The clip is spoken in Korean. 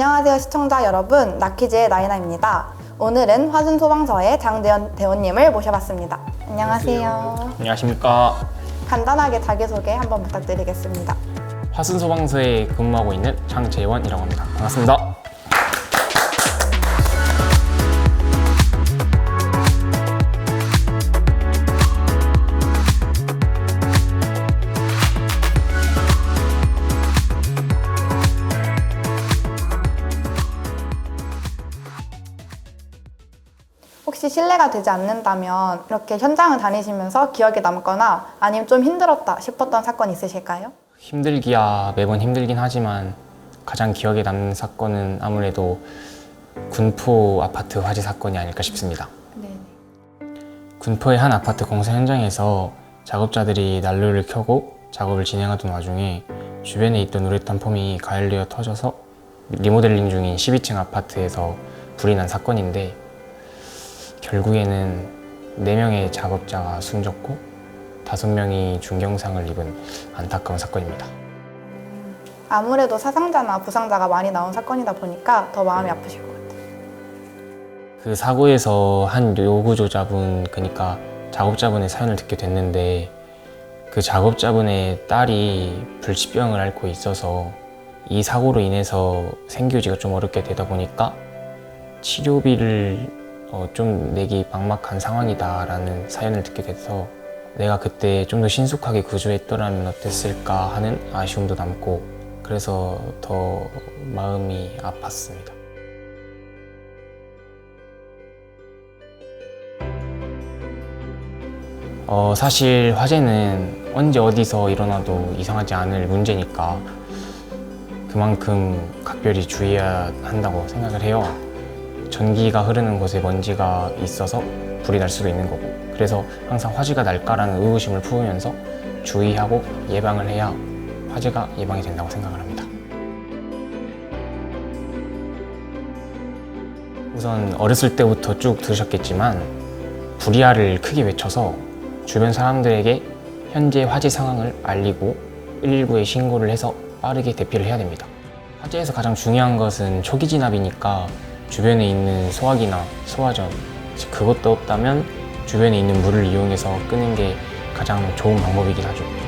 안녕하세요 시청자 여러분 나퀴즈의 나이나입니다. 오늘은 화순소방서의 장대현 대원님을 모셔봤습니다. 안녕하세요. 안녕하십니까. 간단하게 자기소개 한번 부탁드리겠습니다. 화순소방서에 근무하고 있는 장재원이라고 합니다. 반갑습니다. 혹시 실례가 되지 않는다면 이렇게 현장을 다니시면서 기억에 남거나 아니면 좀 힘들었다 싶었던 사건 있으실까요? 힘들기야 매번 힘들긴 하지만 가장 기억에 남는 사건은 아무래도 군포 아파트 화재 사건이 아닐까 싶습니다. 네. 군포의 한 아파트 공사 현장에서 작업자들이 난로를 켜고 작업을 진행하던 와중에 주변에 있던 우레탄 폼이 가열되어 터져서 리모델링 중인 12층 아파트에서 불이 난 사건인데 결국에는 4명의 작업자가 숨졌고 5명이 중경상을 입은 안타까운 사건입니다. 아무래도 사상자나 부상자가 많이 나온 사건이다 보니까 더 마음이 아프실 것 같아요. 그 사고에서 한 요구조자분 그러니까 작업자분의 사연을 듣게 됐는데 그 작업자분의 딸이 불치병을 앓고 있어서 이 사고로 인해서 생교지가 좀 어렵게 되다 보니까 치료비를 어, 좀 내기 막막한 상황이다라는 사연을 듣게 돼서 내가 그때 좀 더 신속하게 구조했더라면 어땠을까 하는 아쉬움도 남고 그래서 더 마음이 아팠습니다. 어, 사실 화재는 언제 어디서 일어나도 이상하지 않을 문제니까 그만큼 각별히 주의해야 한다고 생각을 해요. 전기가 흐르는 곳에 먼지가 있어서 불이 날 수도 있는 거고 그래서 항상 화재가 날까라는 의구심을 품으면서 주의하고 예방을 해야 화재가 예방이 된다고 생각을 합니다. 우선 어렸을 때부터 쭉 들으셨겠지만 불이야를 크게 외쳐서 주변 사람들에게 현재 화재 상황을 알리고 119에 신고를 해서 빠르게 대피를 해야 됩니다. 화재에서 가장 중요한 것은 초기 진압이니까 주변에 있는 소화기나 소화전 즉 그것도 없다면 주변에 있는 물을 이용해서 끄는 게 가장 좋은 방법이긴 하죠.